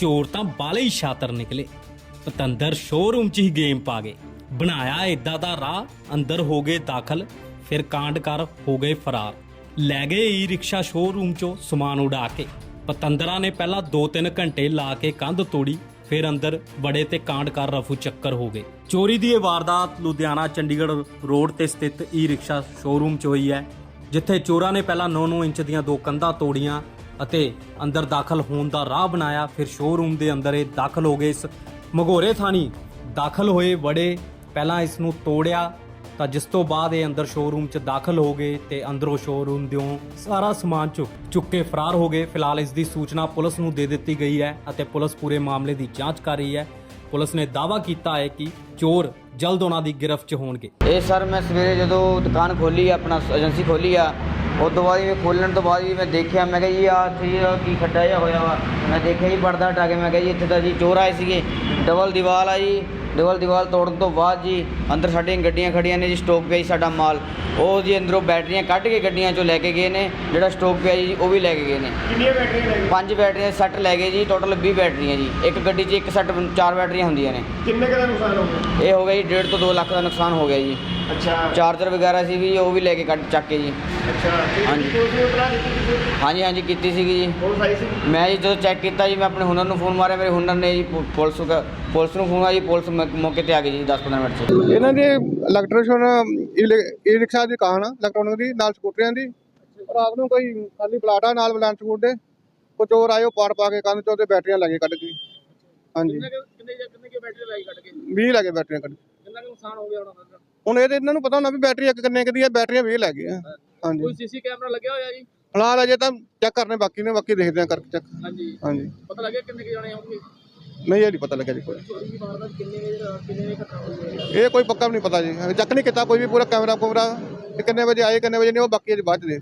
ਚੋਰ ਤਾਂ ਬਾਲੇ ਹੀ ਸ਼ਾਤਰ ਨਿਕਲੇ। ਪਤੰਦਰ ਸ਼ੋਰੂਮ 'ਚ ਹੀ ਗੇਮ ਪਾ ਗਏ। ਬਣਾਇਆ ਏਦਾਂ ਦਾ ਰਾਹ, ਅੰਦਰ ਹੋ ਗਏ ਦਾਖਲ, ਫਿਰ ਕਾਂਡ ਕਰ ਹੋ ਗਏ ਫਰਾਰ। ਲੈ ਗਏ ਈ ਰਿਕਸ਼ਾ ਸ਼ੋਰੂਮ 'ਚੋਂ ਸਮਾਨ ਉਡਾ ਕੇ। ਪਤੰਦਰਾਂ ਨੇ ਪਹਿਲਾਂ 2-3 ਘੰਟੇ ਲਾ ਕੇ ਕੰਧ ਤੋੜੀ, ਫਿਰ ਅੰਦਰ ਬੜੇ ਤੇ ਕਾਂਡ ਕਰ ਰਫੂ ਚੱਕਰ ਹੋ ਗਏ। ਚੋਰੀ ਦੀ ਇਹ ਵਾਰਦਾਤ ਲੁਧਿਆਣਾ, ਚੰਡੀਗੜ੍ਹ ਰੋਡ ਤੇ ਸਥਿਤ ਈ ਰਿਕਸ਼ਾ ਸ਼ੋਰੂਮ 'ਚ ਹੋਈ ਹੈ, ਜਿੱਥੇ ਚੋਰਾਂ ਨੇ ਪਹਿਲਾਂ 9-9 ਇੰਚ ਦੀਆਂ ਦੋ ਕੰਧਾਂ ਤੋੜੀਆਂ ਅਤੇ ਅੰਦਰ ਦਾਖਲ ਹੋਣ ਦਾ ਰਾਹ ਬਣਾਇਆ। ਫਿਰ ਸ਼ੋਰੂਮ ਦੇ ਅੰਦਰ ਇਹ ਦਾਖਲ ਹੋ ਗਏ ਇਸ ਮਗੋਰੇ ਥਾਣੀ। ਦਾਖਲ ਹੋਏ ਬੜੇ ਪਹਿਲਾਂ ਇਸ ਨੂੰ ਤੋੜਿਆ, ਤਾਂ ਜਿਸ ਤੋਂ ਬਾਅਦ ਇਹ ਅੰਦਰ ਸ਼ੋਰੂਮ 'ਚ ਦਾਖਲ ਹੋ ਗਏ ਤੇ ਅੰਦਰੋਂ ਸ਼ੋਰੂਮ ਦਿਓ ਸਾਰਾ ਸਮਾਨ ਚੁੱਕ ਚੁੱਕ ਕੇ ਫਰਾਰ ਹੋ ਗਏ। ਫਿਲਹਾਲ ਇਸ ਦੀ ਸੂਚਨਾ ਪੁਲਿਸ ਨੂੰ ਦੇ ਦਿੱਤੀ ਗਈ ਹੈ ਅਤੇ ਪੁਲਿਸ ਪੂਰੇ ਮਾਮਲੇ ਦੀ ਜਾਂਚ ਕਰ ਰਹੀ ਹੈ। ਪੁਲਿਸ ਨੇ ਦਾਅਵਾ ਕੀਤਾ ਹੈ ਕਿ ਚੋਰ ਜਲਦ ਉਹਨਾਂ ਦੀ ਗ੍ਰਿਫਤ 'ਚ ਹੋਣਗੇ। ਇਹ ਸਰ ਮੈਂ ਸਵੇਰੇ ਜਦੋਂ ਦੁਕਾਨ ਖੋਲੀ, ਆਪਣਾ ਏਜੰਸੀ ਖੋਲੀ ਆ ਉਸ ਤੋਂ ਬਾਅਦ ਇਹ ਖੋਲਣ ਤੋਂ ਬਾਅਦ ਜੀ ਮੈਂ ਦੇਖਿਆ ਮੈਂ ਕਿਹਾ ਜੀ ਆ ਇੱਥੇ ਆਹ ਕੀ ਖੱਡਾ ਜਿਹਾ ਹੋਇਆ ਵਾ। ਮੈਂ ਦੇਖਿਆ ਜੀ ਪਰਦਾ ਹਟਾ ਕੇ ਮੈਂ ਕਿਹਾ ਜੀ ਇੱਥੇ ਤਾਂ ਜੀ ਚੋਰ ਆਏ ਸੀਗੇ। ਡਬਲ ਦੀਵਾਲ ਆ ਜੀ ਡਬਲ ਦੀਵਾਲ ਤੋੜਨ ਤੋਂ ਬਾਅਦ ਜੀ ਅੰਦਰ ਸਾਡੀਆਂ ਗੱਡੀਆਂ ਖੜੀਆਂ ਨੇ ਜੀ ਸਟੋਕ ਪਿਆ ਜੀ ਸਾਡਾ ਮਾਲ। ਉਹ ਜੀ ਅੰਦਰੋਂ ਬੈਟਰੀਆਂ ਕੱਢ ਕੇ ਗੱਡੀਆਂ ਚੋਂ ਲੈ ਕੇ ਗਏ ਨੇ ਜਿਹੜਾ ਸਟੋਕ ਪਿਆ ਜੀ ਉਹ ਵੀ ਲੈ ਕੇ ਗਏ ਨੇ। ਕਿੰਨੀਆਂ ਬੈਟਰੀਆਂ ਲੈ ਗਏ? ਪੰਜ ਬੈਟਰੀਆਂ ਸੈੱਟ ਲੈ ਗਏ ਜੀ ਟੋਟਲ 20 ਬੈਟਰੀਆਂ ਜੀ। ਇੱਕ ਗੱਡੀ 'ਚ ਇੱਕ ਸੈੱਟ ਚਾਰ ਬੈਟਰੀਆਂ ਹੁੰਦੀਆਂ ਨੇ। ਕਿੰਨੇ ਕੁ ਦਾ ਨੁਕਸਾਨ ਹੋ ਗਿਆ? ਇਹ ਹੋ ਗਿਆ ਜੀ 1.5 ਤੋਂ 2 ਲੱਖ ਦਾ ਨੁਕਸਾਨ ਹੋ ਗਿਆ ਜੀ। ਅੱਛਾ। ਚਾਰਜਰ ਵਗੈਰਾ ਸੀ ਵੀ ਉਹ ਵੀ ਲੈ ਕੇ ਕੱਢ ਚੱਕ ਕੇ ਜੀ। ਅੱਛਾ ਹਾਂਜੀ। ਪੁਲਿਸ ਨੂੰ ਇਤਲਾਹ ਦਿੱਤੀ ਤੁਸੀਂ ਹਾਂਜੀ ਹਾਂਜੀ ਕੀਤੀ ਸੀਗੀ ਜੀ। ਪੁਲਿਸ ਆਈ ਸੀ? ਮੈਂ ਜੀ ਜਦੋਂ ਚੈੱਕ ਕੀਤਾ ਜੀ ਮੈਂ ਆਪਣੇ ਹੁਨਰ ਨੂੰ ਫੋਨ ਮਾਰਿਆ ਮੇਰੇ ਹੁਨਰ ਨੇ ਜੀ ਪੁ- ਪੁਲਿਸ ਨੂੰ ਪੁਲਿਸ ਨੂੰ ਫੋਨ ਆ ਜੀ ਪੁਲਿਸ ਮ- ਮੌਕੇ ਤੇ ਆ ਗਈ ਜੀ 10-15 ਮਿੰਟ 'ਚ। ਇਹਨਾਂ ਦੇ ਇਲੈਕਟ੍ਰੀਸ਼ੀਅਨ ਈ ਰਿਕਸ਼ਾ ਦੀ ਦੁਕਾਨ ਆ ਇਲੈਕਟ੍ਰੋਨਿਕ ਦੀ ਨਾਲ ਸਕੂਟਰੀਆਂ ਦੀ। ਰਾਤ ਨੂੰ ਕੋਈ ਖਾਲੀ ਪਲਾਟ ਨਾਲ ਬਲੈਂਸ ਸਕੂਟ ਦੇ। ਕੋ ਚੋਰ ਉਹ ਪਾੜ ਪਾ ਕੇ ਕੰਧ ਚੋਂ ਤੇ ਬੈਟਰੀਆਂ ਲੱਗੇ ਕੱਢ ਕੇ ਹਾਂਜੀ। ਕਿੰਨੇ ਕਿੰਨੇ ਕੀ ਬੈਟਰੀ ਲਾਈ ਕੱਢ ਕੇ 20 ਲੱਗੇ ਬੈਟਰੀਆਂ ਕੱਢ ਕਿੰਨਾ ਕੁ ਨੁਕਸਾਨ ਹੋ ਗਿਆ ਉਹਨਾਂ ਦਾ ਹੁਣ ਇਹ ਤੇ ਇਹਨਾਂ ਨੂੰ ਪਤਾ ਹੋਣਾ ਵੀ ਬੈਟਰੀ ਇੱਕ ਕਿੰਨੇ ਕੁ ਦੀ ਹੈ ਬੈਟਰੀਆਂ 20 ਲੱਗ ਗਈਆਂ ਹਾਂਜੀ। ਸੀਸੀ ਕੈਮਰਾ ਲੱਗਿਆ ਹੋਇਆ ਜੀ? ਫਿਲਹਾਲ ਅਜੇ ਤਾਂ ਚੈੱਕ ਕਰਨੇ ਬਾਕੀ ਨੇ ਬਾਕੀ ਦੇਖਦੇ ਆ ਕਰਕੇ ਚੈੱਕ ਹਾਂਜੀ। ਹਾਂਜੀ। ਪਤਾ ਲੱਗਿਆ ਕਿੰਨੇ ਕੁ ਜਾਣੇ ਹੋਣਗੇ ਨਹੀਂ ਇਹ ਨਹੀਂ ਪਤਾ ਲੱਗਿਆ ਜੀ ਕੋਈ। ਚੋਰੀ ਦੀ ਵਾਰਦਾਤ ਕਿੰਨੇ ਵਜੇ ਰਾਤ ਕਿੰਨੇ ਵਜੇ ਘਟਨਾ ਹੋਈ ਹੈ? ਇਹ ਕੋਈ ਪੱਕਾ ਵੀ ਨਹੀਂ ਪਤਾ ਜੀ। ਚੈੱਕ ਨਹੀਂ ਕੀਤਾ ਕੋਈ ਵੀ ਪੂਰਾ ਕੈਮਰਾ ਕੁਮਰਾ ਕਿੰਨੇ ਵਜੇ ਆਏ ਕਿੰਨੇ ਵਜੇ ਨਹੀਂ ਉਹ ਬਾਕੀ ਅਜੇ ਬਾਅਦ ਦੇ